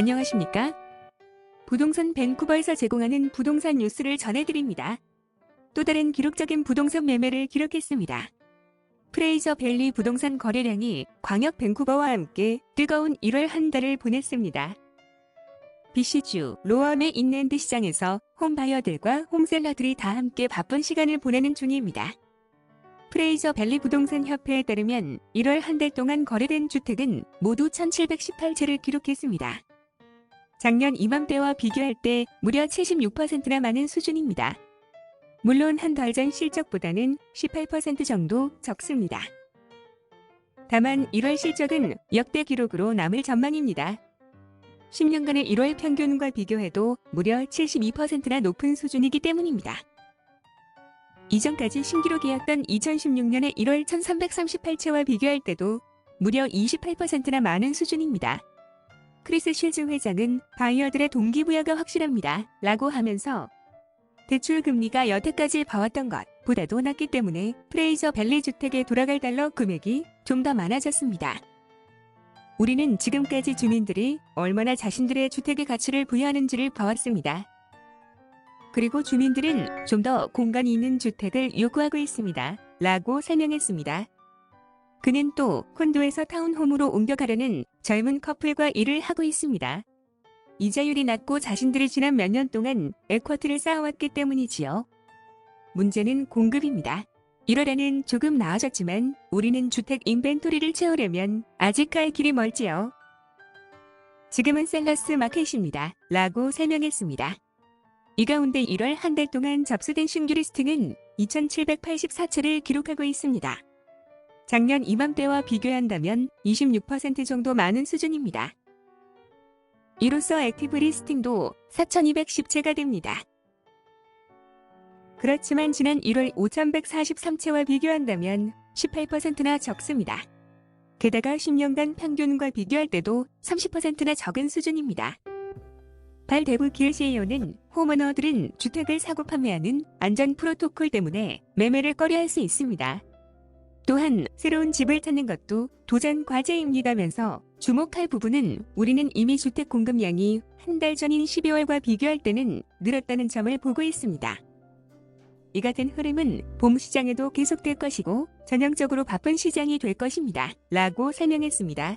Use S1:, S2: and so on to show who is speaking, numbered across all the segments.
S1: 안녕하십니까? 부동산 밴쿠버에서 제공하는 부동산 뉴스를 전해드립니다. 또 다른 기록적인 부동산 매매를 기록했습니다. 프레이저 밸리 부동산 거래량이 광역 밴쿠버와 함께 뜨거운 1월 한 달을 보냈습니다. BC주 로엄의 인랜드 시장에서 홈바이어들과 홈셀러들이 다 함께 바쁜 시간을 보내는 중입니다. 프레이저 밸리 부동산 협회에 따르면 1월 한 달 동안 거래된 주택은 모두 1718채를 기록했습니다. 작년 이맘때와 비교할 때 무려 76%나 많은 수준입니다. 물론 한 달 전 실적보다는 18% 정도 적습니다. 다만 1월 실적은 역대 기록으로 남을 전망입니다. 10년간의 1월 평균과 비교해도 무려 72%나 높은 수준이기 때문입니다. 이전까지 신기록이었던 2016년의 1월 1338채와 비교할 때도 무려 28%나 많은 수준입니다. 크리스 실즈 회장은 바이어들의 동기부여가 확실합니다. 라고 하면서 대출 금리가 여태까지 봐왔던 것보다도 낮기 때문에 프레이저 밸리 주택에 돌아갈 달러 금액이 좀 더 많아졌습니다. 우리는 지금까지 주민들이 얼마나 자신들의 주택의 가치를 부여하는지를 봐왔습니다. 그리고 주민들은 좀 더 공간이 있는 주택을 요구하고 있습니다. 라고 설명했습니다. 그는 또 콘도에서 타운홈으로 옮겨가려는 젊은 커플과 일을 하고 있습니다. 이자율이 낮고 자신들이 지난 몇 년 동안 에쿼트를 쌓아왔기 때문이지요. 문제는 공급입니다. 1월에는 조금 나아졌지만 우리는 주택 인벤토리를 채우려면 아직 갈 길이 멀지요. 지금은 셀러스 마켓입니다. 라고 설명했습니다. 이 가운데 1월 한 달 동안 접수된 신규 리스팅은 2,784채를 기록하고 있습니다. 작년 이맘때와 비교한다면 26% 정도 많은 수준입니다. 이로써 액티브 리스팅도 4,210채가 됩니다. 그렇지만 지난 1월 5,143채와 비교한다면 18%나 적습니다. 게다가 10년간 평균과 비교할 때도 30%나 적은 수준입니다. 발대부 길 CEO는 홈오너들은 주택을 사고 판매하는 안전 프로토콜 때문에 매매를 꺼려할 수 있습니다. 또한 새로운 집을 찾는 것도 도전 과제입니다면서 주목할 부분은 우리는 이미 주택 공급량이 한 달 전인 12월과 비교할 때는 늘었다는 점을 보고 있습니다. 이 같은 흐름은 봄 시장에도 계속될 것이고 전형적으로 바쁜 시장이 될 것입니다. 라고 설명했습니다.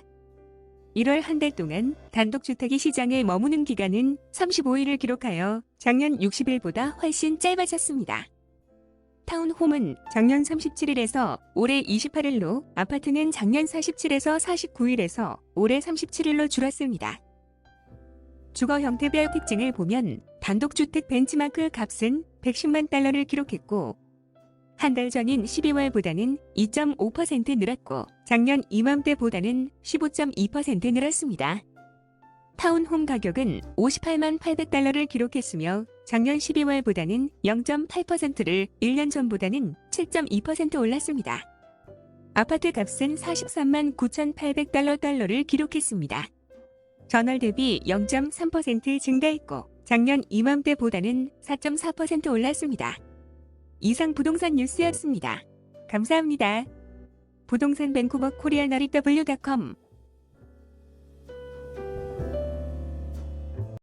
S1: 1월 한 달 동안 단독주택이 시장에 머무는 기간은 35일을 기록하여 작년 60일보다 훨씬 짧아졌습니다. 타운홈은 작년 37일에서 올해 28일로 아파트는 작년 47에서 49일에서 올해 37일로 줄었습니다. 주거 형태별 특징을 보면 단독주택 벤치마크 값은 110만 달러를 기록했고 한 달 전인 12월보다는 2.5% 늘었고 작년 이맘때보다는 15.2% 늘었습니다. 타운홈 가격은 58만 800달러를 기록했으며 작년 12월보다는 0.8%를 1년 전보다는 7.2% 올랐습니다. 아파트 값은 43만 9,800달러 달러를 기록했습니다. 전월 대비 0.3% 증가했고 작년 이맘때보다는 4.4% 올랐습니다. 이상 부동산 뉴스였습니다. 감사합니다. 부동산 밴쿠버 코리아나리 w.com